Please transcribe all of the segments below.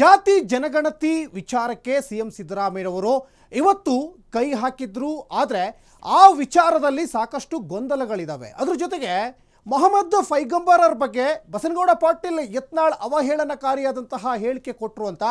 ಜಾತಿ ಜನಗಣತಿ ವಿಚಾರಕ್ಕೆ ಸಿಎಂ ಸಿದ್ದರಾಮಯ್ಯನವರು ಇವತ್ತು ಕೈ ಹಾಕಿದ್ರು, ಆದರೆ ಆ ವಿಚಾರದಲ್ಲಿ ಸಾಕಷ್ಟು ಗೊಂದಲಗಳಿದಾವೆ. ಅದ್ರ ಜೊತೆಗೆ ಮೊಹಮ್ಮದ್ ಫೈಗಂಬರರ ಬಗ್ಗೆ ಬಸನಗೌಡ ಪಾಟೀಲ್ ಯತ್ನಾಳ್ ಅವಹೇಳನಕಾರಿಯಾದಂತಹ ಹೇಳಿಕೆ ಕೊಟ್ಟರು ಅಂತ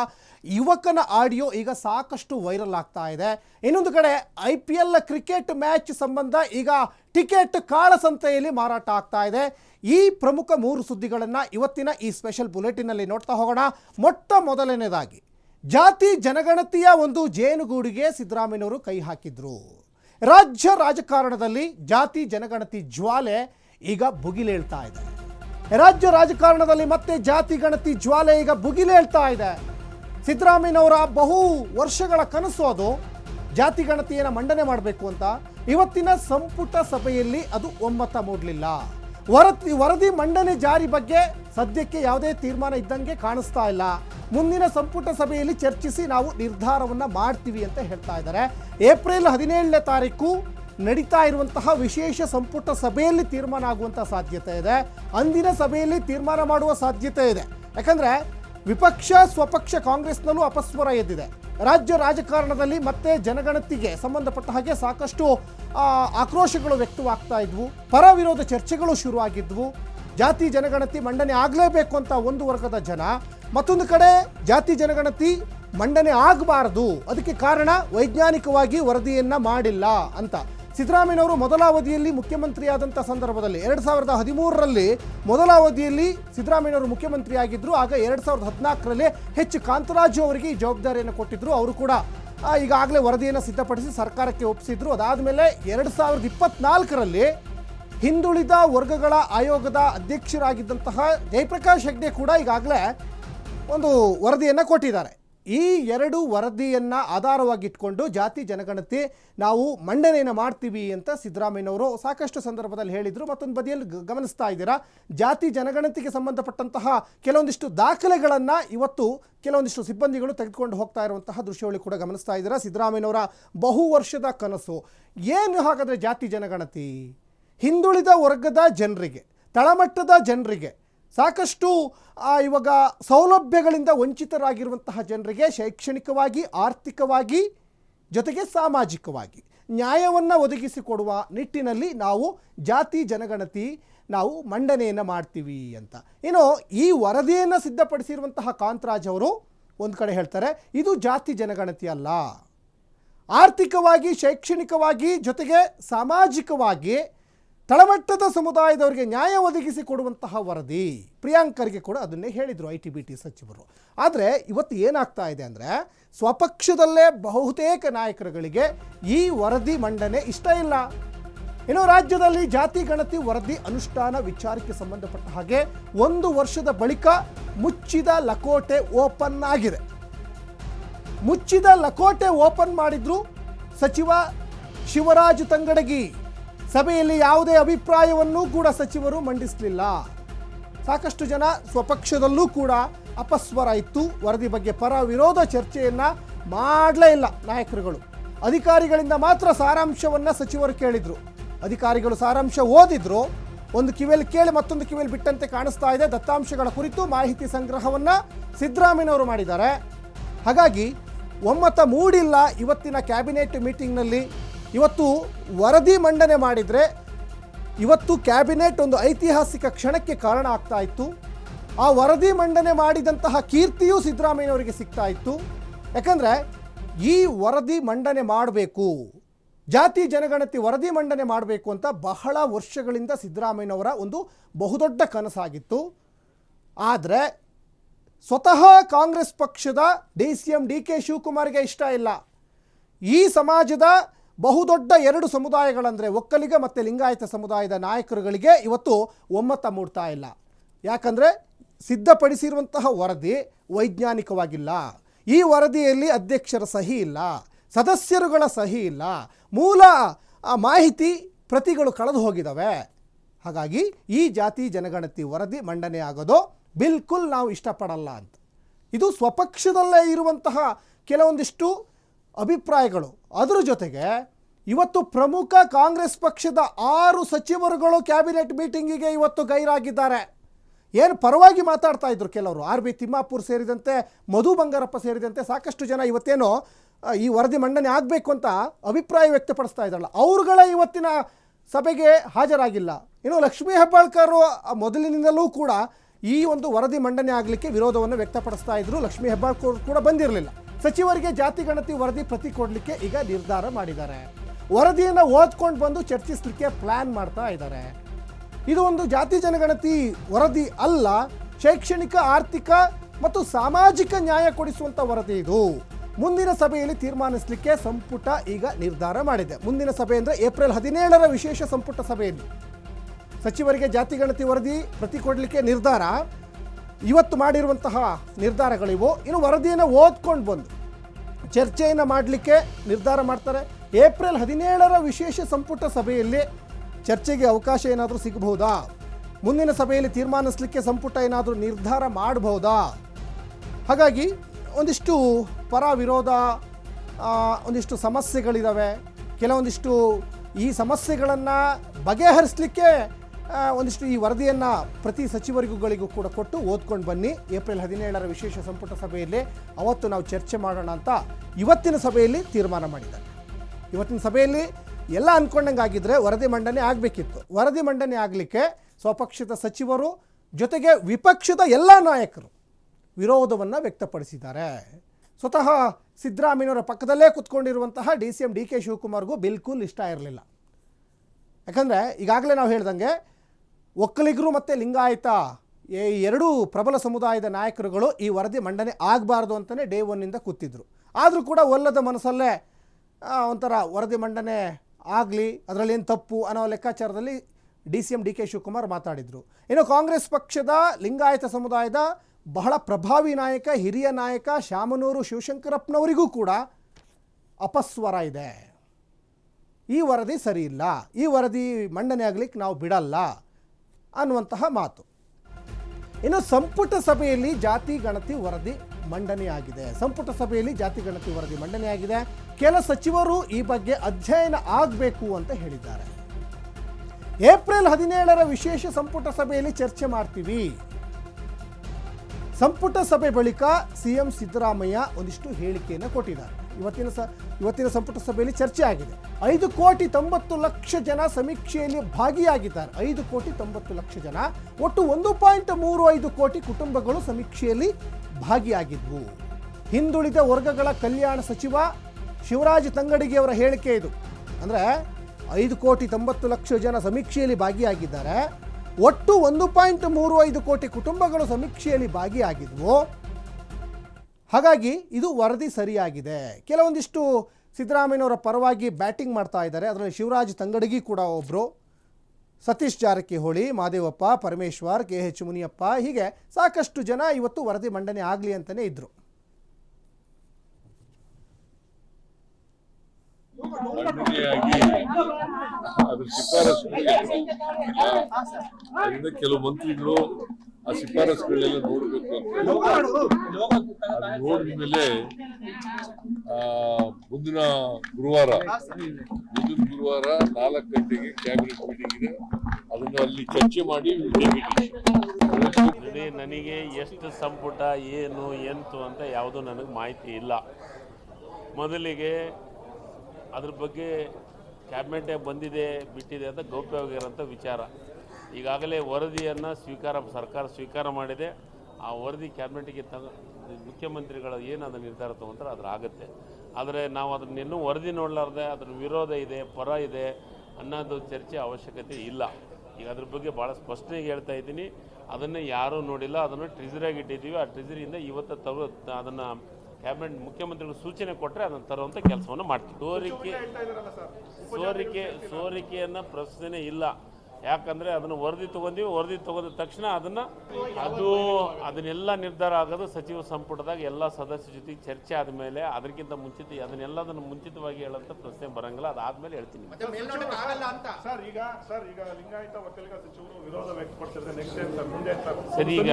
ಯುವಕನ ಆಡಿಯೋ ಈಗ ಸಾಕಷ್ಟು ವೈರಲ್ ಆಗ್ತಾ ಇದೆ. ಇನ್ನೊಂದು ಕಡೆ I P L cricket match ಸಂಬಂಧ ಈಗ ಟಿಕೆಟ್ ಕಾಳಸಂತೆಯಲ್ಲಿ ಮಾರಾಟ ಆಗ್ತಾ ಇದೆ. ಈ ಪ್ರಮುಖ ಮೂರು ಸುದ್ದಿಗಳನ್ನು ಇವತ್ತಿನ ಈ ಸ್ಪೆಷಲ್ ಬುಲೆಟಿನಲ್ಲಿ ನೋಡ್ತಾ ಹೋಗೋಣ. ಮೊಟ್ಟ ಮೊದಲನೇದಾಗಿ, ಜಾತಿ ಜನಗಣತಿಯ ಒಂದು ಜೇನುಗೂಡಿಗೆ ಸಿದ್ದರಾಮಯ್ಯನವರು ಕೈ ಹಾಕಿದ್ರು. ರಾಜ್ಯ ರಾಜಕಾರಣದಲ್ಲಿ ಜಾತಿ ಜನಗಣತಿ ಜ್ವಾಲೆ ಈಗ ಭುಗಿಲೇಳ್ತಾ ಇದೆ. ರಾಜ್ಯ ರಾಜಕಾರಣದಲ್ಲಿ ಮತ್ತೆ ಜಾತಿ, ಗಣತಿ, ಜ್ವಾಲೆ ಈಗ ಭುಗಿಲೇಳ್ತಾ ಇದೆ. ಸಿದ್ದರಾಮಯ್ಯನವರ ಬಹು ವರ್ಷಗಳ ಕನಸು ಅದು. ಜಾತಿ, ಗಣತಿಯನ್ನು ಮಂಡನೆ ಮಾಡಬೇಕು ಅಂತ. ಇವತ್ತಿನ ಸಂಪುಟ ಸಭೆಯಲ್ಲಿ ಅದು ಒಮ್ಮತ ಮೂಡಲಿಲ್ಲ. ವರದಿ ವರದಿ ಮಂಡನೆ ಜಾರಿ ಬಗ್ಗೆ ಸದ್ಯಕ್ಕೆ ಯಾವುದೇ ತೀರ್ಮಾನ ಇದ್ದಂಗೆ ಕಾಣಿಸ್ತಾ ಇಲ್ಲ. ಮುಂದಿನ ಸಂಪುಟ ಸಭೆಯಲ್ಲಿ ಚರ್ಚಿಸಿ ನಾವು ನಿರ್ಧಾರವನ್ನು ಮಾಡ್ತೀವಿ ಅಂತ ಹೇಳ್ತಾ ಇದ್ದಾರೆ. ಏಪ್ರಿಲ್ ಹದಿನೇಳನೇ ತಾರೀಕು ನಡೀತಾ ಇರುವಂತಹ ವಿಶೇಷ ಸಂಪುಟ ಸಭೆಯಲ್ಲಿ ತೀರ್ಮಾನ ಆಗುವಂಥ ಸಾಧ್ಯತೆ ಇದೆ. ಅಂದಿನ ಸಭೆಯಲ್ಲಿ ತೀರ್ಮಾನ ಮಾಡುವ ಸಾಧ್ಯತೆ ಇದೆ. ಯಾಕಂದರೆ ವಿಪಕ್ಷ, ಸ್ವಪಕ್ಷ ಕಾಂಗ್ರೆಸ್ನಲ್ಲೂ ಅಪಸ್ವರ ಎದ್ದಿದೆ. ರಾಜ್ಯ ರಾಜಕಾರಣದಲ್ಲಿ ಮತ್ತೆ ಜನಗಣತಿಗೆ ಸಂಬಂಧಪಟ್ಟ ಹಾಗೆ ಸಾಕಷ್ಟು ಆಕ್ರೋಶಗಳು ವ್ಯಕ್ತವಾಗ್ತಾ ಇದ್ವು. ಪರ ವಿರೋಧ ಚರ್ಚೆಗಳು ಶುರುವಾಗಿದ್ವು. ಜಾತಿ ಜನಗಣತಿ ಮಂಡನೆ ಆಗಲೇಬೇಕು ಅಂತ ಒಂದು ವರ್ಗದ ಜನ. ಮತ್ತೊಂದು ಕಡೆ ಜಾತಿ ಜನಗಣತಿ ಮಂಡನೆ ಆಗಬಾರದು. ಅದಕ್ಕೆ ಕಾರಣ ವೈಜ್ಞಾನಿಕವಾಗಿ ವರದಿಯನ್ನ ಮಾಡಿಲ್ಲ ಅಂತ. ಸಿದ್ದರಾಮಯ್ಯನವರು ಮೊದಲ ಅವಧಿಯಲ್ಲಿ ಮುಖ್ಯಮಂತ್ರಿಯಾದಂಥ ಸಂದರ್ಭದಲ್ಲಿ ಎರಡು ಸಾವಿರದ ಹದಿಮೂರರಲ್ಲಿ ಮೊದಲ ಅವಧಿಯಲ್ಲಿ ಸಿದ್ದರಾಮಯ್ಯನವರು ಮುಖ್ಯಮಂತ್ರಿ ಆಗಿದ್ದರು ಆಗ ಎರಡು ಸಾವಿರದ ಹದಿನಾಲ್ಕರಲ್ಲಿ ಹೆಚ್ಚು ಕಾಂತರಾಜು ಅವರಿಗೆ ಈ ಜವಾಬ್ದಾರಿಯನ್ನು ಕೊಟ್ಟಿದ್ದರು ಅವರು ಕೂಡ ಈಗಾಗಲೇ ವರದಿಯನ್ನು ಸಿದ್ಧಪಡಿಸಿ ಸರ್ಕಾರಕ್ಕೆ ಒಪ್ಪಿಸಿದ್ರು. ಅದಾದಮೇಲೆ ಎರಡು ಸಾವಿರದ ಇಪ್ಪತ್ನಾಲ್ಕರಲ್ಲಿ ಹಿಂದುಳಿದ ವರ್ಗಗಳ ಆಯೋಗದ ಅಧ್ಯಕ್ಷರಾಗಿದ್ದಂತಹ ಜಯಪ್ರಕಾಶ್ ಹೆಗ್ಡೆ ಕೂಡ ಈಗಾಗಲೇ ಒಂದು ವರದಿಯನ್ನು ಕೊಟ್ಟಿದ್ದಾರೆ. ಈ ಎರಡು ವರದಿಯನ್ನು ಆಧಾರವಾಗಿಟ್ಕೊಂಡು ಜಾತಿ ಜನಗಣತಿ ನಾವು ಮಂಡನೆಯನ್ನು ಮಾಡ್ತೀವಿ ಅಂತ ಸಿದ್ದರಾಮಯ್ಯನವರು ಸಾಕಷ್ಟು ಸಂದರ್ಭದಲ್ಲಿ ಹೇಳಿದರು. ಮತ್ತೊಂದು ಬದಿಯಲ್ಲಿ ಗಮನಿಸ್ತಾ ಇದ್ದೀರಾ? ಜಾತಿ ಜನಗಣತಿಗೆ ಸಂಬಂಧಪಟ್ಟಂತಹ ಕೆಲವೊಂದಿಷ್ಟು ದಾಖಲೆಗಳನ್ನು ಇವತ್ತು ಕೆಲವೊಂದಿಷ್ಟು ಸಿಬ್ಬಂದಿಗಳು ತೆಗೆದುಕೊಂಡು ಹೋಗ್ತಾ ಇರುವಂತಹ ದೃಶ್ಯಗಳು ಕೂಡ ಗಮನಿಸ್ತಾ ಇದ್ದೀರಾ? ಸಿದ್ದರಾಮಯ್ಯನವರ ಬಹು ವರ್ಷದ ಕನಸು. ಏನು ಹಾಗಾದರೆ ಜಾತಿ ಜನಗಣತಿ? ಹಿಂದುಳಿದ ವರ್ಗದ ಜನರಿಗೆ, ತಳಮಟ್ಟದ ಜನರಿಗೆ ಸಾಕಷ್ಟು ಇವಾಗ ಸೌಲಭ್ಯಗಳಿಂದ ವಂಚಿತರಾಗಿರುವಂತಹ ಜನರಿಗೆ ಶೈಕ್ಷಣಿಕವಾಗಿ, ಆರ್ಥಿಕವಾಗಿ, ಜೊತೆಗೆ ಸಾಮಾಜಿಕವಾಗಿ ನ್ಯಾಯವನ್ನು ಒದಗಿಸಿಕೊಡುವ ನಿಟ್ಟಿನಲ್ಲಿ ನಾವು ಜಾತಿ ಜನಗಣತಿ ನಾವು ಮಂಡನೆಯನ್ನು ಮಾಡ್ತೀವಿ ಅಂತ. ಏನು ಈ ವರದಿಯನ್ನು ಸಿದ್ಧಪಡಿಸಿರುವಂತಹ ಕಾಂತರಾಜ್ ಅವರು ಒಂದು ಕಡೆ ಹೇಳ್ತಾರೆ, ಇದು ಜಾತಿ ಜನಗಣತಿ ಅಲ್ಲ. ಆರ್ಥಿಕವಾಗಿ, ಶೈಕ್ಷಣಿಕವಾಗಿ, ಜೊತೆಗೆ ಸಾಮಾಜಿಕವಾಗಿ ತಳಮಟ್ಟದ ಸಮುದಾಯದವರಿಗೆ ನ್ಯಾಯ ಒದಗಿಸಿ ಕೊಡುವಂತಹ ವರದಿ. ಪ್ರಿಯಾಂಕರ್ಗೆ ಕೂಡ ಅದನ್ನೇ ಹೇಳಿದರು ಐ ಟಿ ಬಿ ಟಿ ಸಚಿವರು. ಆದರೆ ಇವತ್ತು ಏನಾಗ್ತಾ ಇದೆ ಅಂದರೆ ಸ್ವಪಕ್ಷದಲ್ಲೇ ಬಹುತೇಕ ನಾಯಕರುಗಳಿಗೆ ಈ ವರದಿ ಮಂಡನೆ ಇಷ್ಟ ಇಲ್ಲ. ಇನ್ನು ರಾಜ್ಯದಲ್ಲಿ ಜಾತಿ ಗಣತಿ ವರದಿ ಅನುಷ್ಠಾನ ವಿಚಾರಕ್ಕೆ ಸಂಬಂಧಪಟ್ಟ ಹಾಗೆ ಒಂದು ವರ್ಷದ ಬಳಿಕ ಮುಚ್ಚಿದ ಲಕೋಟೆ ಓಪನ್ ಆಗಿದೆ. ಮುಚ್ಚಿದ ಲಕೋಟೆ ಓಪನ್ ಮಾಡಿದ್ರು ಸಚಿವ ಶಿವರಾಜ್ ತಂಗಡಗಿ. ಸಭೆಯಲ್ಲಿ ಯಾವುದೇ ಅಭಿಪ್ರಾಯವನ್ನೂ ಕೂಡ ಸಚಿವರು ಮಂಡಿಸಲಿಲ್ಲ. ಸಾಕಷ್ಟು ಜನ ಸ್ವಪಕ್ಷದಲ್ಲೂ ಕೂಡ ಅಪಸ್ವರ ಇತ್ತು. ವರದಿ ಬಗ್ಗೆ ಪರ ವಿರೋಧ ಚರ್ಚೆಯನ್ನು ಮಾಡಲೇ ಇಲ್ಲ ನಾಯಕರುಗಳು. ಅಧಿಕಾರಿಗಳಿಂದ ಮಾತ್ರ ಸಾರಾಂಶವನ್ನು ಸಚಿವರು ಕೇಳಿದರು. ಅಧಿಕಾರಿಗಳು ಸಾರಾಂಶ ಓದಿದ್ರು. ಒಂದು ಕಿವಿಯಲ್ಲಿ ಕೇಳಿ ಮತ್ತೊಂದು ಕಿವಿಯಲ್ಲಿ ಬಿಟ್ಟಂತೆ ಕಾಣಿಸ್ತಾ ಇದೆ. ದತ್ತಾಂಶಗಳ ಕುರಿತು ಮಾಹಿತಿ ಸಂಗ್ರಹವನ್ನು ಸಿದ್ದರಾಮಯ್ಯನವರು ಮಾಡಿದ್ದಾರೆ. ಹಾಗಾಗಿ ಒಮ್ಮತ ಮೂಡಿಲ್ಲ ಇವತ್ತಿನ ಕ್ಯಾಬಿನೆಟ್ ಮೀಟಿಂಗ್ನಲ್ಲಿ. ಇವತ್ತು ವರದಿ ಮಂಡನೆ ಮಾಡಿದರೆ ಇವತ್ತು ಕ್ಯಾಬಿನೆಟ್ ಒಂದು ಐತಿಹಾಸಿಕ ಕ್ಷಣಕ್ಕೆ ಕಾರಣ ಆಗ್ತಾ ಇತ್ತು. ಆ ವರದಿ ಮಂಡನೆ ಮಾಡಿದಂತಹ ಕೀರ್ತಿಯೂ ಸಿದ್ದರಾಮಯ್ಯನವರಿಗೆ ಸಿಗ್ತಾ ಇತ್ತು. ಯಾಕಂದರೆ ಈ ವರದಿ ಮಂಡನೆ ಮಾಡಬೇಕು, ಜಾತಿ ಜನಗಣತಿ ವರದಿ ಮಂಡನೆ ಮಾಡಬೇಕು ಅಂತ ಬಹಳ ವರ್ಷಗಳಿಂದ ಸಿದ್ದರಾಮಯ್ಯನವರ ಒಂದು ಬಹುದೊಡ್ಡ ಕನಸಾಗಿತ್ತು. ಆದರೆ ಸ್ವತಃ ಕಾಂಗ್ರೆಸ್ ಪಕ್ಷದ D C M D K ಶಿವಕುಮಾರ್ಗೆ ಇಷ್ಟ ಇಲ್ಲ. ಈ ಸಮಾಜದ ಬಹುದೊಡ್ಡ ಎರಡು ಸಮುದಾಯಗಳಂದರೆ ಒಕ್ಕಲಿಗ ಮತ್ತು ಲಿಂಗಾಯತ ಸಮುದಾಯದ ನಾಯಕರುಗಳಿಗೆ ಇವತ್ತು ಒಮ್ಮತ ಮೂಡ್ತಾ ಇಲ್ಲ. ಯಾಕಂದರೆ ಸಿದ್ಧಪಡಿಸಿರುವಂತಹ ವರದಿ ವೈಜ್ಞಾನಿಕವಾಗಿಲ್ಲ. ಈ ವರದಿಯಲ್ಲಿ ಅಧ್ಯಕ್ಷರ ಸಹಿ ಇಲ್ಲ, ಸದಸ್ಯರುಗಳ ಸಹಿ ಇಲ್ಲ, ಮೂಲ ಮಾಹಿತಿ ಪ್ರತಿಗಳು ಕಳೆದು ಹೋಗಿದ್ದಾವೆ ಹಾಗಾಗಿ ಈ ಜಾತಿ ಜನಗಣತಿ ವರದಿ ಮಂಡನೆ ಆಗೋದು ಬಿಲ್ಕುಲ್ ನಾವು ಇಷ್ಟಪಡಲ್ಲ ಅಂತ. ಇದು ಸ್ವಪಕ್ಷದಲ್ಲೇ ಇರುವಂತಹ ಕೆಲವೊಂದಿಷ್ಟು ಅಭಿಪ್ರಾಯಗಳು. ಅದರ ಜೊತೆಗೆ ಇವತ್ತು ಪ್ರಮುಖ ಕಾಂಗ್ರೆಸ್ ಪಕ್ಷದ ಆರು ಸಚಿವರುಗಳು ಕ್ಯಾಬಿನೆಟ್ ಮೀಟಿಂಗಿಗೆ ಇವತ್ತು ಗೈರಾಗಿದ್ದಾರೆ. ಏನು ಪರವಾಗಿ ಮಾತಾಡ್ತಾ ಇದ್ರು ಕೆಲವರು. ಆರ್ ಬಿ ತಿಮ್ಮಾಪುರ್ ಸೇರಿದಂತೆ, ಮಧು ಬಂಗಾರಪ್ಪ ಸೇರಿದಂತೆ ಸಾಕಷ್ಟು ಜನ ಇವತ್ತೇನೋ ಈ ವರದಿ ಮಂಡನೆ ಆಗಬೇಕು ಅಂತ ಅಭಿಪ್ರಾಯ ವ್ಯಕ್ತಪಡಿಸ್ತಾ ಇದ್ದಾರಲ್ಲ. ಅವರುಗಳ ಇವತ್ತಿನ ಸಭೆಗೆ ಹಾಜರಾಗಿಲ್ಲ. ಇನ್ನು ಲಕ್ಷ್ಮೀ ಹೆಬ್ಬಾಳ್ಕರ್ ಮೊದಲಿನಿಂದಲೂ ಕೂಡ ಈ ಒಂದು ವರದಿ ಮಂಡನೆ ಆಗಲಿಕ್ಕೆ ವಿರೋಧವನ್ನು ವ್ಯಕ್ತಪಡಿಸ್ತಾ ಇದ್ರು ಲಕ್ಷ್ಮೀ ಹೆಬ್ಬಾಳ್ಕರ್ ಕೂಡ ಬಂದಿರಲಿಲ್ಲ. ಸಚಿವರಿಗೆ ಜಾತಿ ಗಣತಿ ವರದಿ ಪ್ರತಿ ಕೊಡಲಿಕ್ಕೆ ಈಗ ನಿರ್ಧಾರ ಮಾಡಿದ್ದಾರೆ. ವರದಿಯನ್ನು ಓದ್ಕೊಂಡು ಬಂದು ಚರ್ಚಿಸಲಿಕ್ಕೆ ಪ್ಲ್ಯಾನ್ ಮಾಡ್ತಾ ಇದ್ದಾರೆ. ಇದು ಒಂದು ಜಾತಿ ಜನಗಣತಿ ವರದಿ ಅಲ್ಲ, ಶೈಕ್ಷಣಿಕ, ಆರ್ಥಿಕ ಮತ್ತು ಸಾಮಾಜಿಕ ನ್ಯಾಯ ಕೊಡಿಸುವಂಥ ವರದಿ ಇದು. ಮುಂದಿನ ಸಭೆಯಲ್ಲಿ ತೀರ್ಮಾನಿಸಲಿಕ್ಕೆ ಸಂಪುಟ ಈಗ ನಿರ್ಧಾರ ಮಾಡಿದೆ. ಮುಂದಿನ ಸಭೆ ಅಂದರೆ ಏಪ್ರಿಲ್ ಹದಿನೇಳರ ವಿಶೇಷ ಸಂಪುಟ ಸಭೆಯಲ್ಲಿ. ಸಚಿವರಿಗೆ ಜಾತಿ ಗಣತಿ ವರದಿ ಪ್ರತಿ ಕೊಡಲಿಕ್ಕೆ ನಿರ್ಧಾರ. ಇವತ್ತು ಮಾಡಿರುವಂತಹ ನಿರ್ಧಾರಗಳಿವು. ಇನ್ನು ವರದಿಯನ್ನು ಓದ್ಕೊಂಡು ಬಂದು ಚರ್ಚೆಯನ್ನು ಮಾಡಲಿಕ್ಕೆ ನಿರ್ಧಾರ ಮಾಡ್ತಾರೆ. ಏಪ್ರಿಲ್ ಹದಿನೇಳರ ವಿಶೇಷ ಸಂಪುಟ ಸಭೆಯಲ್ಲಿ ಚರ್ಚೆಗೆ ಅವಕಾಶ ಏನಾದರೂ ಸಿಗಬಹುದಾ? ಮುಂದಿನ ಸಭೆಯಲ್ಲಿ ತೀರ್ಮಾನಿಸಲಿಕ್ಕೆ ಸಂಪುಟ ಏನಾದರೂ ನಿರ್ಧಾರ ಮಾಡಬಹುದಾ? ಹಾಗಾಗಿ ಒಂದಿಷ್ಟು ಪರ ವಿರೋಧ ಒಂದಿಷ್ಟು ಸಮಸ್ಯೆಗಳಿದ್ದಾವೆ ಕೆಲವೊಂದಿಷ್ಟು ಈ ಸಮಸ್ಯೆಗಳನ್ನು ಬಗೆಹರಿಸಲಿಕ್ಕೆ ಒಂದಿಷ್ಟು ಈ ವರದಿಯನ್ನು ಪ್ರತಿ ಸಚಿವರಿಗೂಗಳಿಗೂ ಕೂಡ ಕೊಟ್ಟು ಓದ್ಕೊಂಡು ಬನ್ನಿ. ಏಪ್ರಿಲ್ ಹದಿನೇಳರ ವಿಶೇಷ ಸಂಪುಟ ಸಭೆಯಲ್ಲಿ ಅವತ್ತು ನಾವು ಚರ್ಚೆ ಮಾಡೋಣ ಅಂತ ಇವತ್ತಿನ ಸಭೆಯಲ್ಲಿ ತೀರ್ಮಾನ ಮಾಡಿದ್ದಾರೆ. ಇವತ್ತಿನ ಸಭೆಯಲ್ಲಿ ಎಲ್ಲ ಅಂದ್ಕೊಂಡಂಗೆ ಆಗಿದ್ರೆ ವರದಿ ಮಂಡನೆ ಆಗಬೇಕಿತ್ತು. ವರದಿ ಮಂಡನೆ ಆಗಲಿಕ್ಕೆ ಸ್ವಪಕ್ಷದ ಸಚಿವರು ಜೊತೆಗೆ ವಿಪಕ್ಷದ ಎಲ್ಲ ನಾಯಕರು ವಿರೋಧವನ್ನು ವ್ಯಕ್ತಪಡಿಸಿದ್ದಾರೆ. ಸ್ವತಃ ಸಿದ್ದರಾಮಯ್ಯವರ ಪಕ್ಕದಲ್ಲೇ ಕುತ್ಕೊಂಡಿರುವಂತಹ D C M D K ಶಿವಕುಮಾರ್ಗೂ ಬಿಲ್ಕುಲ್ ಇಷ್ಟ ಇರಲಿಲ್ಲ. ಯಾಕಂದರೆ ಈಗಾಗಲೇ ನಾವು ಹೇಳ್ದಂಗೆ ಒಕ್ಕಲಿಗರು ಮತ್ತು ಲಿಂಗಾಯತ ಎರಡೂ ಪ್ರಬಲ ಸಮುದಾಯದ ನಾಯಕರುಗಳು ಈ ವರದಿ ಮಂಡನೆ ಆಗಬಾರ್ದು ಅಂತಲೇ ಡೇ ಒನ್ನಿಂದ ಕೂತಿದ್ರು. ಆದರೂ ಕೂಡ ಒಲ್ಲದ ಮನಸ್ಸಲ್ಲೇ ಒಂಥರ ವರದಿ ಮಂಡನೆ ಆಗಲಿ, ಅದರಲ್ಲಿ ಏನು ತಪ್ಪು ಅನ್ನೋ ಲೆಕ್ಕಾಚಾರದಲ್ಲಿ D C M D K Shivakumar ಮಾತಾಡಿದರು. ಇನ್ನು ಕಾಂಗ್ರೆಸ್ ಪಕ್ಷದ ಲಿಂಗಾಯತ ಸಮುದಾಯದ ಬಹಳ ಪ್ರಭಾವಿ ನಾಯಕ, ಹಿರಿಯ ನಾಯಕ ಶಾಮನೂರು ಶಿವಶಂಕರಪ್ಪನವರಿಗೂ ಕೂಡ ಅಪಸ್ವರ ಇದೆ. ಈ ವರದಿ ಸರಿ ಇಲ್ಲ. ಈ ವರದಿ ಮಂಡನೆ ಆಗಲಿಕ್ಕೆ ನಾವು ಬಿಡಲ್ಲ. ಅನ್ನುವಂತಹ ಮಾತು. ಇನ್ನು ಸಂಪುಟ ಸಭೆಯಲ್ಲಿ ಜಾತಿ ಗಣತಿ ವರದಿ ಮಂಡನೆಯಾಗಿದೆ. ಸಂಪುಟ ಸಭೆಯಲ್ಲಿ ಜಾತಿ ಗಣತಿ ವರದಿ ಮಂಡನೆಯಾಗಿದೆ. ಕೆಲ ಸಚಿವರು ಈ ಬಗ್ಗೆ ಅಧ್ಯಯನ ಆಗಬೇಕು ಅಂತ ಹೇಳಿದ್ದಾರೆ. ಏಪ್ರಿಲ್ ಹದಿನೇಳರ ವಿಶೇಷ ಸಂಪುಟ ಸಭೆಯಲ್ಲಿ ಚರ್ಚೆ ಮಾಡ್ತೀವಿ. ಸಂಪುಟ ಸಭೆ ಬಳಿಕ ಸಿಎಂ ಸಿದ್ದರಾಮಯ್ಯ ಒಂದಿಷ್ಟು ಹೇಳಿಕೆಯನ್ನು ಕೊಟ್ಟಿದ್ದಾರೆ. ಇವತ್ತಿನ ಸ, ಇವತ್ತಿನ ಸಂಪುಟ ಸಭೆಯಲ್ಲಿ ಚರ್ಚೆ ಆಗಿದೆ. ಐದು ಕೋಟಿ ತೊಂಬತ್ತು ಲಕ್ಷ ಜನ ಸಮೀಕ್ಷೆಯಲ್ಲಿ ಭಾಗಿಯಾಗಿದ್ದಾರೆ. ಐದು ಕೋಟಿ ತೊಂಬತ್ತು ಲಕ್ಷ ಜನ, ಒಟ್ಟು ಒಂದು ಪಾಯಿಂಟ್ ಮೂರು ಐದು ಕೋಟಿ ಕುಟುಂಬಗಳು ಸಮೀಕ್ಷೆಯಲ್ಲಿ ಭಾಗಿಯಾಗಿದ್ವು. ಹಿಂದುಳಿದ ವರ್ಗಗಳ ಕಲ್ಯಾಣ ಸಚಿವ ಶಿವರಾಜ್ ತಂಗಡಿಗೆ ಅವರ ಹೇಳಿಕೆ ಇದು. ಅಂದರೆ, ಐದು ಕೋಟಿ ತೊಂಬತ್ತು ಲಕ್ಷ ಜನ ಸಮೀಕ್ಷೆಯಲ್ಲಿ ಭಾಗಿಯಾಗಿದ್ದಾರೆ. ಒಟ್ಟು ಒಂದು ಪಾಯಿಂಟ್ ಮೂರು ಐದು ಕೋಟಿ ಕುಟುಂಬಗಳು ಸಮೀಕ್ಷೆಯಲ್ಲಿ ಭಾಗಿಯಾಗಿದ್ವು. ಹಾಗಾಗಿ ಇದು ವರದಿ ಸರಿಯಾಗಿದೆ. ಕೆಲವೊಂದಿಷ್ಟು ಸಿದ್ದರಾಮಯ್ಯನವರ ಪರವಾಗಿ ಬ್ಯಾಟಿಂಗ್ ಮಾಡ್ತಾ ಇದ್ದಾರೆ. ಅದರಲ್ಲಿ ಶಿವರಾಜ್ ತಂಗಡಗಿ ಕೂಡ ಒಬ್ಬರು ಸತೀಶ್ ಜಾರಕಿಹೊಳಿ, ಮಾದೇವಪ್ಪ, ಪರಮೇಶ್ವರ್, ಕೆ ಎಚ್ ಮುನಿಯಪ್ಪ ಹೀಗೆ ಸಾಕಷ್ಟು ಜನ ಇವತ್ತು ವರದಿ ಮಂಡನೆ ಆಗಲಿ ಅಂತಲೇ ಇದ್ದರು ಕೆಲವು ಮಂತ್ರಿಗಳು ಆ ಶಿಫಾರಸುಗಳೆಲ್ಲ ನೋಡಬೇಕು ಅಂತ ನೋಡಿದ್ಮೇಲೆ ನೋಡಿದ ಮೇಲೆ ಆ, ಮುಂದಿನ ಗುರುವಾರ ಮುಂದಿನ ಗುರುವಾರ ನಾಲ್ಕು ಗಂಟೆಗೆ ಕ್ಯಾಬಿನೆಟ್ ಮೀಟಿಂಗ್ ಇದೆ. ಅದನ್ನು ಅಲ್ಲಿ ಚರ್ಚೆ ಮಾಡಿ ನನಗೆ ಎಷ್ಟು ಸಂಪುಟ ಏನು ಎಂತು ಅಂತ ಯಾವುದೂ ನನಗೆ ಮಾಹಿತಿ ಇಲ್ಲ. ಮೊದಲಿಗೆ ಅದ್ರ ಬಗ್ಗೆ ಕ್ಯಾಬಿನೆಟೇ ಬಂದಿದೆ ಬಿಟ್ಟಿದೆ ಅಂತ ಗೌಪ್ಯವಾಗಿರೋಂಥ ವಿಚಾರ. ಈಗಾಗಲೇ ವರದಿಯನ್ನು ಸ್ವೀಕಾರ, ಸರ್ಕಾರ ಸ್ವೀಕಾರ ಮಾಡಿದೆ. ಆ ವರದಿ ಕ್ಯಾಬಿನೆಟ್ಗೆ ತ ಮುಖ್ಯಮಂತ್ರಿಗಳು ಏನು ಅದನ್ನು ನಿರ್ಧಾರ ತೊಗೊಂತಾರೆ ಅದ್ರ ಆಗುತ್ತೆ. ಆದರೆ ನಾವು ಅದನ್ನ ಇನ್ನೂ ವರದಿ ನೋಡಲಾರ್ದೆ ಅದ್ರ ವಿರೋಧ ಇದೆ, ಪರ ಇದೆ ಅನ್ನೋದು ಚರ್ಚೆ ಅವಶ್ಯಕತೆ ಇಲ್ಲ. ಈಗ ಅದ್ರ ಬಗ್ಗೆ ಭಾಳ ಸ್ಪಷ್ಟವಾಗಿ ಹೇಳ್ತಾ ಇದ್ದೀನಿ. ಅದನ್ನು ಯಾರೂ ನೋಡಿಲ್ಲ, ಅದನ್ನು ಟ್ರಿಜರಿಯಾಗಿ ಇಟ್ಟಿದ್ದೀವಿ. ಆ ಟ್ರಿಜರಿಯಿಂದ ಇವತ್ತು ತರೋ ಅದನ್ನು ಕ್ಯಾಬಿನೆಟ್ ಮುಖ್ಯಮಂತ್ರಿಗಳು ಸೂಚನೆ ಕೊಟ್ಟರೆ ಅದನ್ನು ತರುವಂಥ ಕೆಲಸವನ್ನು ಮಾಡ್ತೀವಿ. ಸೋರಿಕೆ ಸೋರಿಕೆ, ಸೋರಿಕೆಯನ್ನು ಪ್ರಶ್ನೆ ಇಲ್ಲ. ಯಾಕಂದರೆ ಅದನ್ನು ವರದಿ ತೊಗೊಂತೀವಿ ವರದಿ ತೊಗೊಂಡ ತಕ್ಷಣ ಅದನ್ನು ಅದು ಅದನ್ನೆಲ್ಲ ನಿರ್ಧಾರ ಆಗೋದು ಸಚಿವ ಸಂಪುಟದಾಗ ಎಲ್ಲ ಸದಸ್ಯರ ಜೊತೆಗೆ ಚರ್ಚೆ ಆದಮೇಲೆ ಅದಕ್ಕಿಂತ ಮುಂಚಿತ ಅದನ್ನೆಲ್ಲದನ್ನು ಮುಂಚಿತವಾಗಿ ಹೇಳೋಂಥ ಪ್ರಶ್ನೆ ಬರಂಗಿಲ್ಲ. ಅದಾದಮೇಲೆ ಹೇಳ್ತೀನಿ ಸರ್ ಈಗ ಸರ್ ಈಗ ಲಿಂಗಾಯತ ಒಕ್ಕಲಿಗ ಸಚಿವರು ವಿರೋಧ ವ್ಯಕ್ತಪಡಿಸಿದ್ರೆ ನೆಕ್ಸ್ಟ್ ಟೈಮ್ ಸರ್ ಮುಂದೆ ಸರ್. ಸರಿ ಈಗ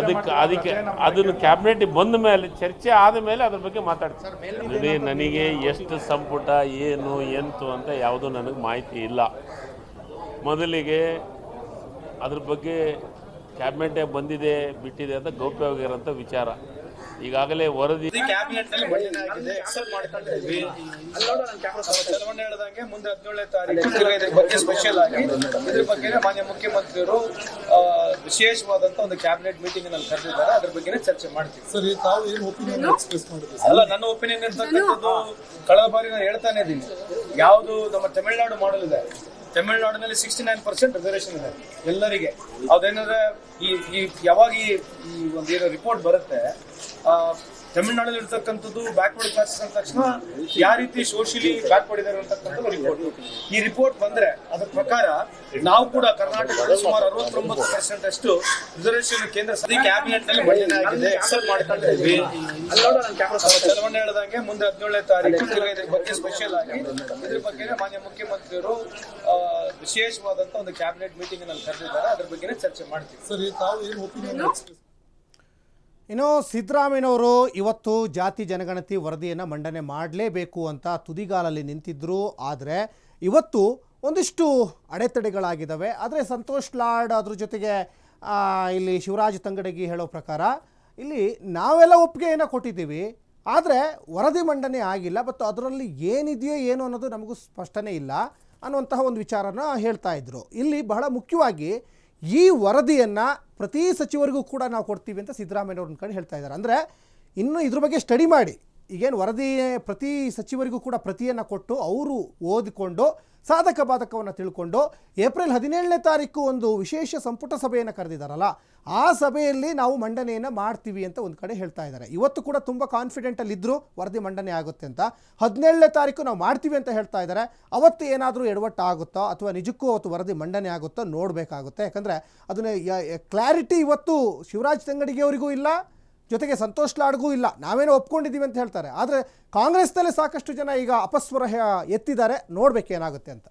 ಅದಕ್ಕೆ ಅದಕ್ಕೆ ಅದನ್ನು ಕ್ಯಾಬಿನೆಟ್ ಬಂದ ಮೇಲೆ ಚರ್ಚೆ ಆದ ಮೇಲೆ ಅದ್ರ ಬಗ್ಗೆ ಮಾತಾಡ್ತೀನಿ. ನನಗೆ ಎಷ್ಟು ಸಂಪುಟ ಏನು ಎಂತು ಅಂತ ಯಾವುದೂ ನನಗೆ ಮಾಹಿತಿ ಇಲ್ಲ. ಮೊದಲಿಗೆ ಅದ್ರ ಬಗ್ಗೆ ಕ್ಯಾಬಿನೆಟೇ ಬಂದಿದೆ ಬಿಟ್ಟಿದೆ ಅಂತ ಗೌಪ್ಯವಾಗಿರೋಂಥ ವಿಚಾರ. ಈಗಾಗಲೇ ವರದಿ ಮುಂದೆ ಹದಿನೇಳನೇ ತಾರೀಕು ಬಗ್ಗೆ ಸ್ಪೆಷಲ್ ಆಗಿ ಇದ್ರ ಬಗ್ಗೆ ಮಾನ್ಯ ಮುಖ್ಯಮಂತ್ರಿಗಳು ಆ, ವಿಶೇಷವಾದಂತ ಒಂದು ಕ್ಯಾಬಿನೆಟ್ ಮೀಟಿಂಗ್ನಲ್ಲಿ ಕರೆದಿದ್ದಾರೆ. ಅದ್ರ ಬಗ್ಗೆ ಚರ್ಚೆ ಮಾಡ್ತೀವಿ. ಸರ್ ತಾವು ಏನು ಒಪಿನಿಯನ್ ಎಕ್ಸ್ಪ್ರೆಸ್ ಮಾಡಿದ್ರಿ? ಅಲ್ಲ ನನ್ನ ಒಪಿನಿಯನ್ ಇರ್ತಕ್ಕಂಥದ್ದು ಕಳೆದ ಬಾರಿ ನಾನು ಹೇಳ್ತಾನೆ ಇದ್ದೀನಿ. ಯಾವುದು ನಮ್ಮ ತಮಿಳುನಾಡು ಮಾಡಲ್ ಇದೆ. ತಮಿಳುನಾಡಿನಲ್ಲಿ ಸಿಕ್ಸ್ಟಿ ನೈನ್ ಪರ್ಸೆಂಟ್ ರಿಸರ್ವೇಶನ್ ಇದೆ ಎಲ್ಲರಿಗೆ. ಅದೇನಂದ್ರೆ ಈ ಈ, ಯಾವಾಗ ಈ ಒಂದು ಏನೋ ರಿಪೋರ್ಟ್ ಬರುತ್ತೆ ತಮಿಳುನಾಡಲ್ಲಿ ಇರ್ತಕ್ಕಂಥದ್ದು ಬ್ಯಾಕ್ವರ್ಡ್ ಕ್ಲಾಸಸ್ ಅಂದ ತಕ್ಷಣ ಯಾವ ರೀತಿ ಸೋಷಿಯಲಿ ಬ್ಯಾಕ್ವರ್ಡ್ ಇದಾರೆ ಅಂತಕ್ಕಂಥದ್ದು ರಿಪೋರ್ಟ್ ಈ ರಿಪೋರ್ಟ್ ಬಂದ್ರೆ ಅದ್ರ ಪ್ರಕಾರ ನಾವು ಕೂಡ ಕರ್ನಾಟಕದಲ್ಲಿ ಸುಮಾರು ಅರವತ್ತೊಂಬತ್ತು ಪರ್ಸೆಂಟ್ ಅಷ್ಟು ರಿಸರ್ವೇಶನ್ ಕೇಂದ್ರ ಕ್ಯಾಬಿನೆಟ್ನಲ್ಲಿ ಆಗಿದೆ ಅಕ್ಸೆಪ್ಟ್ ಮಾಡ್ಕೊಂಡಿದ್ವಿ ಚಲವಣೆ ಹೇಳ್ದಂಗೆ ಮುಂದೆ ಹದಿನೇಳನೇ ತಾರೀಕು ಇದ್ರ ಬಗ್ಗೆ ಸ್ಪೆಷಲ್ ಆಗಿ. ಇದ್ರ ಬಗ್ಗೆ ಮಾನ್ಯ ಮುಖ್ಯಮಂತ್ರಿಗಳು ಆ, ವಿಶೇಷವಾದಂತ ಒಂದು ಕ್ಯಾಬಿನೆಟ್ ಮೀಟಿಂಗ್ನಲ್ಲಿ ಕರೆದಿದ್ದಾರೆ. ಅದ್ರ ಬಗ್ಗೆ ಚರ್ಚೆ ಮಾಡ್ತೀವಿ. ಸರ್ ತಾವು ಏನು ಒಪಿನಿಯನ್ ಇನ್ನು? ಸಿದ್ದರಾಮಯ್ಯನವರು ಇವತ್ತು ಜಾತಿ ಜನಗಣತಿ ವರದಿಯನ್ನು ಮಂಡನೆ ಮಾಡಲೇಬೇಕು ಅಂತ ತುದಿಗಾಲಲ್ಲಿ ನಿಂತಿದ್ದರು ಆದರೆ ಇವತ್ತು ಒಂದಿಷ್ಟು ಅಡೆತಡೆಗಳಾಗಿದ್ದಾವೆ. ಆದರೆ ಸಂತೋಷ್ ಲಾಡ್ ಅದ್ರ ಜೊತೆಗೆ ಆ, ಇಲ್ಲಿ ಶಿವರಾಜ್ ತಂಗಡಗಿ ಹೇಳೋ ಪ್ರಕಾರ ಇಲ್ಲಿ ನಾವೆಲ್ಲ ಒಪ್ಪಿಗೆಯನ್ನು ಕೊಟ್ಟಿದ್ದೀವಿ, ಆದರೆ ವರದಿ ಮಂಡನೆ ಆಗಿಲ್ಲ ಮತ್ತು ಅದರಲ್ಲಿ ಏನಿದೆಯೋ ಏನು ಅನ್ನೋದು ನಮಗೂ ಸ್ಪಷ್ಟನೇ ಇಲ್ಲ ಅನ್ನುವಂತಹ ಒಂದು ವಿಚಾರನ ಹೇಳ್ತಾ ಇದ್ರು. ಇಲ್ಲಿ ಬಹಳ ಮುಖ್ಯವಾಗಿ ಈ ವರದಿಯನ್ನು ಪ್ರತಿ ಸಚಿವರಿಗೂ ಕೂಡ ನಾವು ಕೊಡ್ತೀವಿ ಅಂತ ಸಿದ್ದರಾಮಯ್ಯವ್ರ ಕಡೆ ಹೇಳ್ತಾ ಇದ್ದಾರೆ. ಅಂದರೆ ಇನ್ನೂ ಇದ್ರ ಬಗ್ಗೆ ಸ್ಟಡಿ ಮಾಡಿ. ಈಗೇನು ವರದಿ, ಪ್ರತಿ ಸಚಿವರಿಗೂ ಕೂಡ ಪ್ರತಿಯನ್ನು ಕೊಟ್ಟು ಅವರು ಓದಿಕೊಂಡು, ಸಾಧಕ ಬಾಧಕವನ್ನು ತಿಳ್ಕೊಂಡು ಏಪ್ರಿಲ್ ಹದಿನೇಳನೇ ತಾರೀಕು ಒಂದು ವಿಶೇಷ ಸಂಪುಟ ಸಭೆಯನ್ನು ಕರೆದಿದ್ದಾರಲ್ಲ ಆ ಸಭೆಯಲ್ಲಿ ನಾವು ಮಂಡನೆಯನ್ನು ಮಾಡ್ತೀವಿ ಅಂತ ಒಂದು ಕಡೆ ಹೇಳ್ತಾ ಇದ್ದಾರೆ ಇವತ್ತು ಕೂಡ ತುಂಬ ಕಾನ್ಫಿಡೆಂಟಲ್ಲಿ ಇದ್ದರೂ ವರದಿ ಮಂಡನೆ ಆಗುತ್ತೆ ಅಂತ. ಹದಿನೇಳನೇ ತಾರೀಕು ನಾವು ಮಾಡ್ತೀವಿ ಅಂತ ಹೇಳ್ತಾ ಇದ್ದಾರೆ ಅವತ್ತು ಏನಾದರೂ ಎಡವಟ್ಟು ಆಗುತ್ತೋ ಅಥವಾ ನಿಜಕ್ಕೂ ಅವತ್ತು ವರದಿ ಮಂಡನೆ ಆಗುತ್ತೋ ನೋಡಬೇಕಾಗುತ್ತೆ. ಯಾಕಂದರೆ ಅದನ್ನು ಕ್ಲಾರಿಟಿ ಇವತ್ತು ಶಿವರಾಜ್ ತಂಗಡಿಗೆ ಅವರಿಗೂ ಇಲ್ಲ. ಜೊತೆಗೆ ಸಂತೋಷ್ ಲಾಡ್ಗೂ ಇಲ್ಲ. ನಾವೇನೋ ಒಪ್ಕೊಂಡಿದ್ದೀವಿ ಅಂತ ಹೇಳ್ತಾರೆ. ಆದರೆ ಕಾಂಗ್ರೆಸ್ನಲ್ಲೇ ಸಾಕಷ್ಟು ಜನ ಈಗ ಅಪಸ್ವರ ಎತ್ತಿದ್ದಾರೆ. ನೋಡಬೇಕೇನಾಗುತ್ತೆ ಅಂತ.